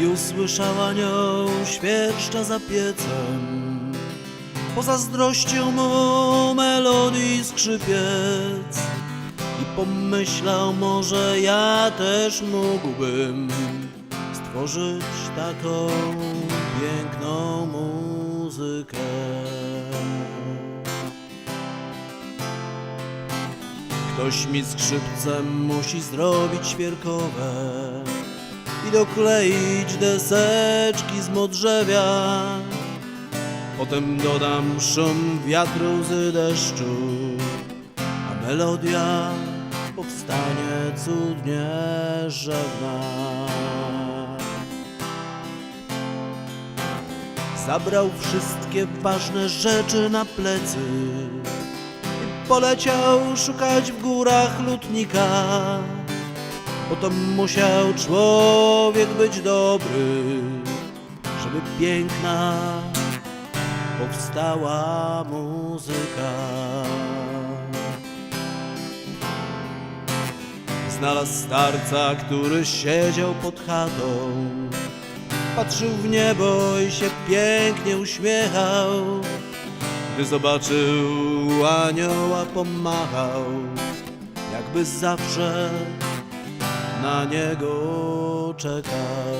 I usłyszała nią świerszcza za piecem. Pozazdrościł mu melodii skrzypiec I pomyślał, może ja też mógłbym Stworzyć taką piękną muzykę. Ktoś mi skrzypcem musi zrobić świerkowe dokleić deseczki z modrzewia. Potem dodam szum wiatru z deszczu, a melodia powstanie cudnie rzewna. Zabrał wszystkie ważne rzeczy na plecy i poleciał szukać w górach lutnika. Potem musiał człowiek być dobry, żeby piękna powstała muzyka. Znalazł starca, który siedział pod chatą. Patrzył w niebo i się pięknie uśmiechał. Gdy zobaczył anioła, pomachał, jakby zawsze na niego czekał.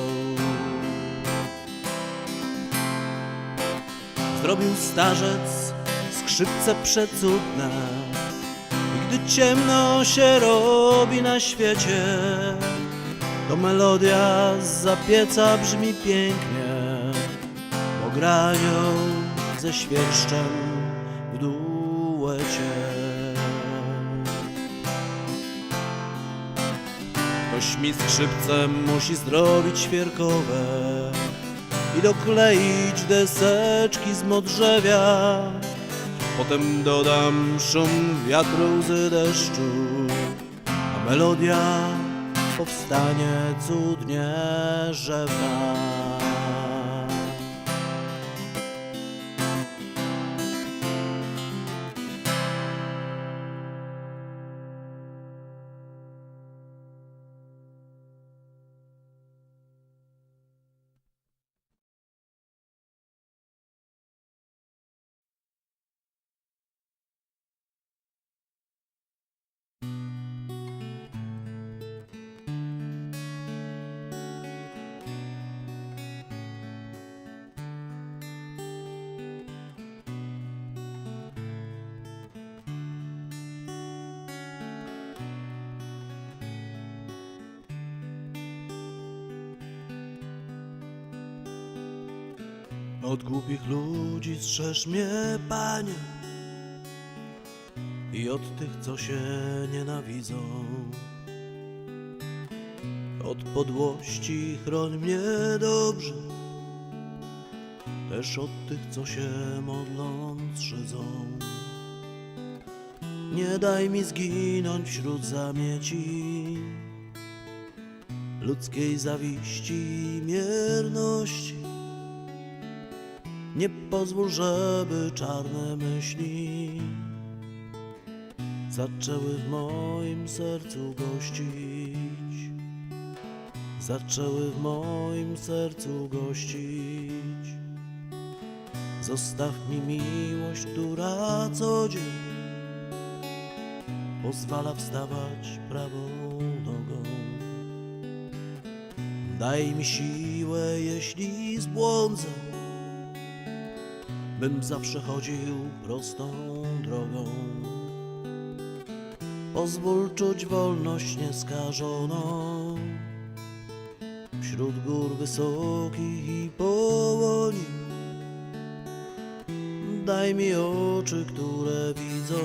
Zrobił starzec skrzypce przecudne i gdy ciemno się robi na świecie, to melodia z pieca brzmi pięknie, bo ze świerszczem w duecie. Ktoś mi skrzypcem musi zrobić świerkowe i dokleić deseczki z modrzewia. Potem dodam szum wiatru z deszczu, a melodia powstanie cudnie rzewna. Od głupich ludzi strzeż mnie, Panie, i od tych, co się nienawidzą. Od podłości chroń mnie dobrze, też od tych, co się modląc szydzą. Nie daj mi zginąć wśród zamieci ludzkiej zawiści mierności. Nie pozwól, żeby czarne myśli zaczęły w moim sercu gościć. Zaczęły w moim sercu gościć. Zostaw mi miłość, która co dzień pozwala wstawać prawą nogą. Daj mi siłę, jeśli zbłądzę bym zawsze chodził prostą drogą. Pozwól czuć wolność nieskażoną wśród gór wysokich i połoni. Daj mi oczy, które widzą,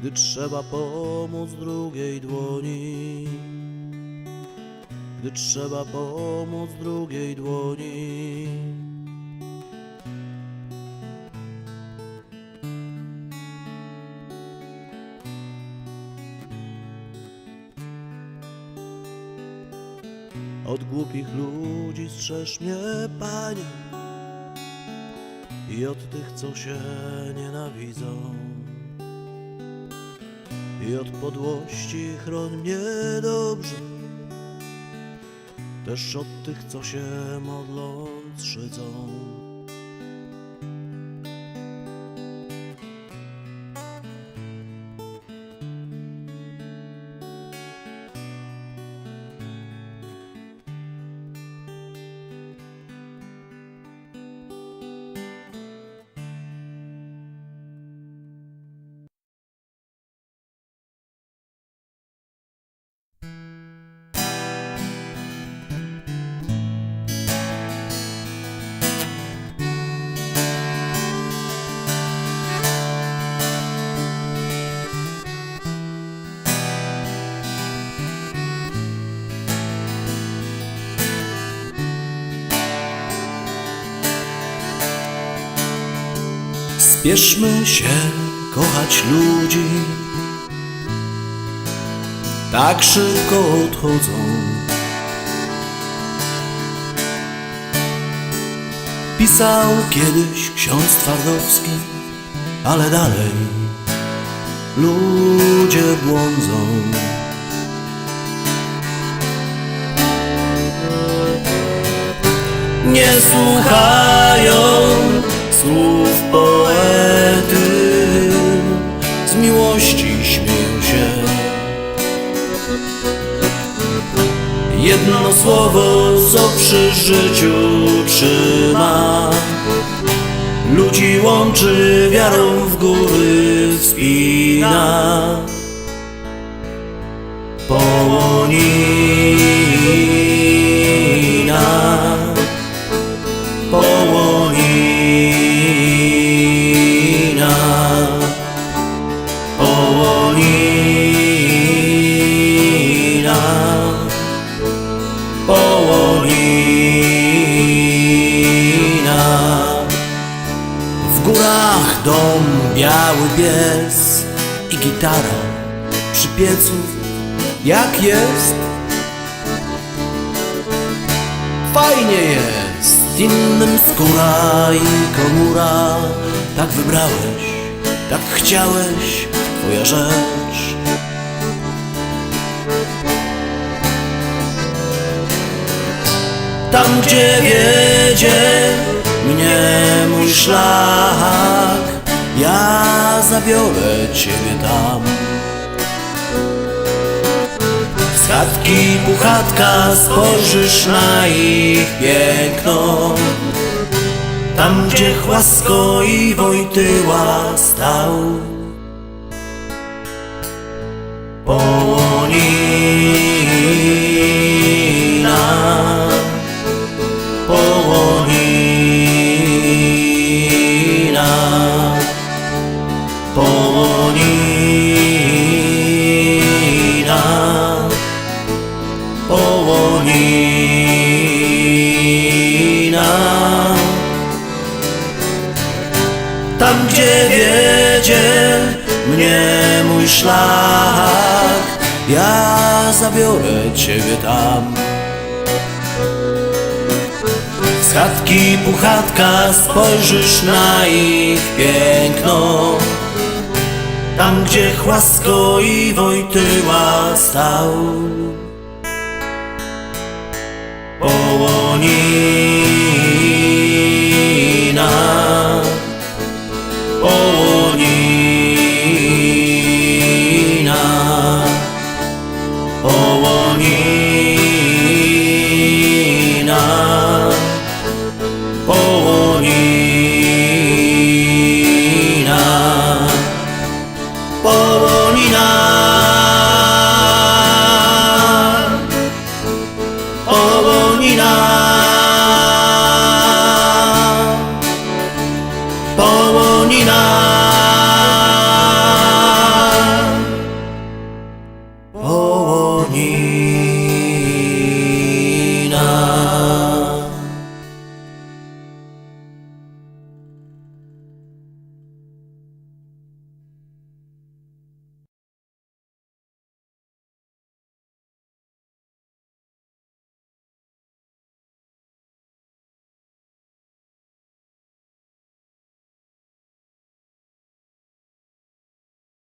gdy trzeba pomóc drugiej dłoni. Gdy trzeba pomóc drugiej dłoni. Od głupich ludzi strzeż mnie, Panie, i od tych, co się nienawidzą. I od podłości chroń mnie dobrze, też od tych, co się modląc szydzą. Spieszmy się kochać ludzi, tak szybko odchodzą. Pisał kiedyś ksiądz Twardowski, ale dalej ludzie błądzą. Nie słuchają słowo, co przy życiu trzyma, ludzi łączy wiarą w góry wspina. Dom, biały pies i gitara przy piecu. Jak jest? Fajnie jest, innym skóra i komura. Tak wybrałeś, tak chciałeś, twoja rzecz. Tam, gdzie wiedzie mnie mój szlak, ja zabiorę ciebie tam. Z chatki puchatka spojrzysz na ich piękno Tam gdzie Chłasko i Wojtyła stał Połonina Tam gdzie wiedzie mnie mój szlak Ja zabiorę ciebie tam. Z chatki puchatka spojrzysz na ich piękno. Tam gdzie Chłasko i Wojtyła stał 나 어원이나 어원이나 어원이나 어원이나 어머니나